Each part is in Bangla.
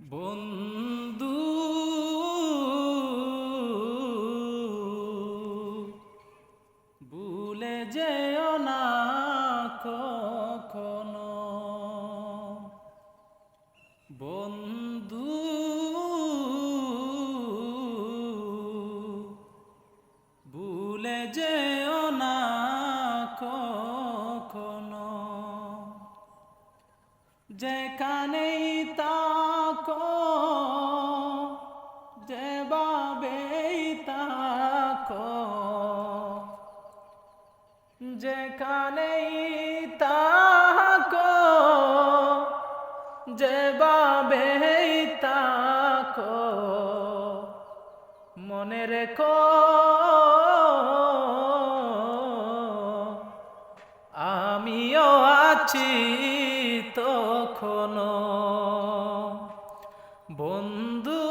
বন্ধু। ভুলে যেও না কখনো। বন্ধু। ভুলে যেও না কখনো। যেখানেই তাকো যেভাবেই তাকো যেখানেই তাকো যেভাবেই তাকো মনে রেখো আমিও আছি তখনো বন্ধু।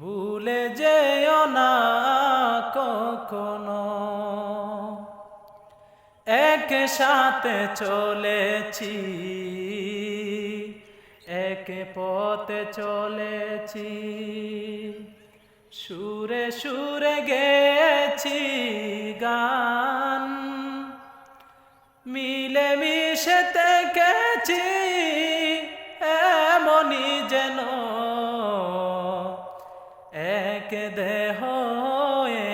ভুলে যেও না কখনো। এক সাথে চলেছি, এক পথে চলেছি। সুরে সুরে গেছি গান মিলে মিশে থেকেছি এমনই যেন। এক দেহ,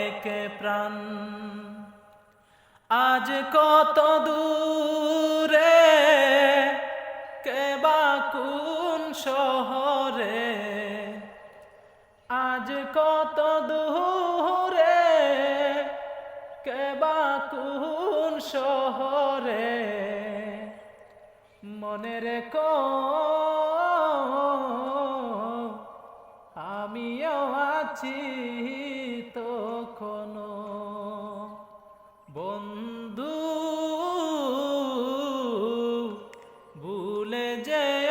এক প্রাণ। আজ কত দূরে কেবা কোন শহরে? আজ কত দূরে কেবা কোন শহরে? মনে রেখো। আমিও আছি তখনো। বন্ধু ভুলে যে